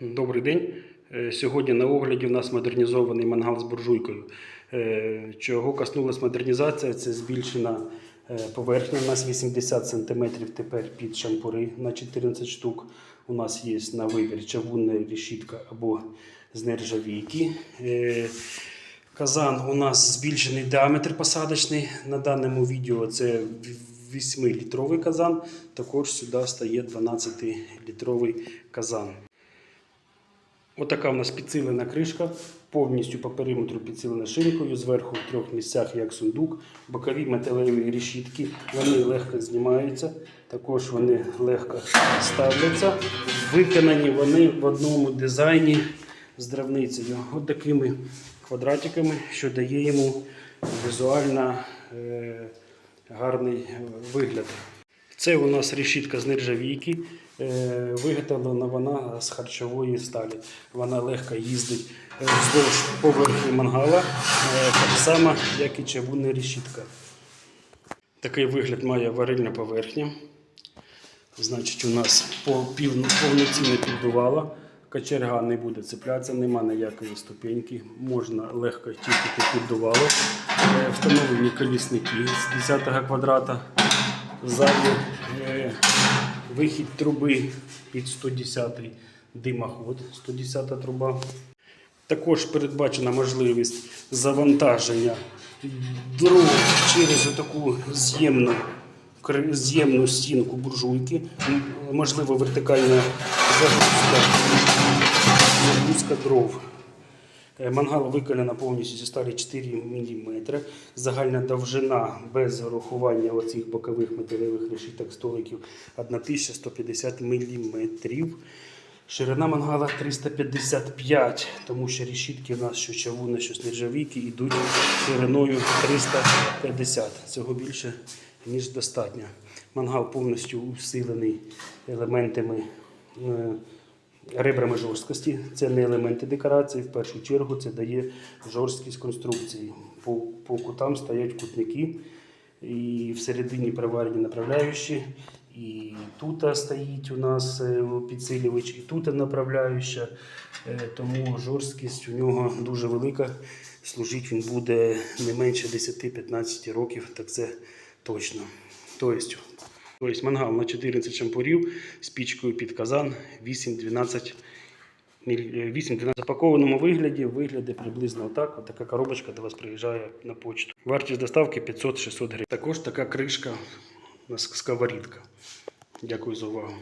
Добрий день. Е, Сьогодні на огляді в нас модернізований мангал з буржуйкою. Е, Чого коснулась модернізація, це збільшена е, поверхня. У нас 80 см тепер під шампури на 14 штук. У нас є на вибір чавунна решітка або з нержавійки. Е, Казан у нас збільшений діаметр посадочний. На даному відео це 8-літровий казан. Також сюди стає 12-літровий казан. Отака у нас підсилена кришка, повністю по периметру підсилена шинкою, зверху в трьох місцях як сундук, бокові металеві решітки, вони легко знімаються, також вони легко ставляться. Виконані вони в одному дизайні з дравницею, от такими квадратиками, що дає йому візуально е, гарний е, вигляд. Це у нас решітка з нержавійки. Е, Виготовлена вона з харчової сталі. Вона легко їздить е, вздовж поверхні мангала, е, так само, як і чавунна решітка. Такий вигляд має варильна поверхня. Значить, у нас повноцінне піддувало. Кочерга не буде цеплятися, нема ніякої ступеньки. Можна легко чистити піддувало. Встановлені колісники з 10 квадрата. Ззаду е, вихід труби під 110 димоход, 110 труба. Також передбачена можливість завантаження дров через таку з'ємну, з'ємну стінку буржуйки. Можливо, вертикальна загрузка, загрузка дров. Е, Мангал виконана повністю зі сталі 4 мм. Загальна довжина без рахування оцих бокових металевих решіток столиків 1150 мм. Ширина мангала 355, тому що решітки у нас що чавуна, що нержавійки йдуть шириною 350. Цього більше ніж достатньо. Мангал повністю усилений елементами. Ребрами жорсткості це не елементи декорації. В першу чергу це дає жорсткість конструкції. По, по кутам стоять кутники, і всередині приварені направляючі. І тут стоїть у нас е, підсилювач, і тут направляюча. Е, Тому жорсткість у нього дуже велика. Служить він буде не менше 10-15 років, так це точно. Тобто, Тобто мангал на 14 шампурів з пічкою під казан 8-12 міль- е, 8-12 В запакованому вигляді вигляди приблизно отак. От така коробочка до вас приїжджає на почту. Вартість доставки 500-600 гривень. Також така кришка, сковорідка. Дякую за увагу.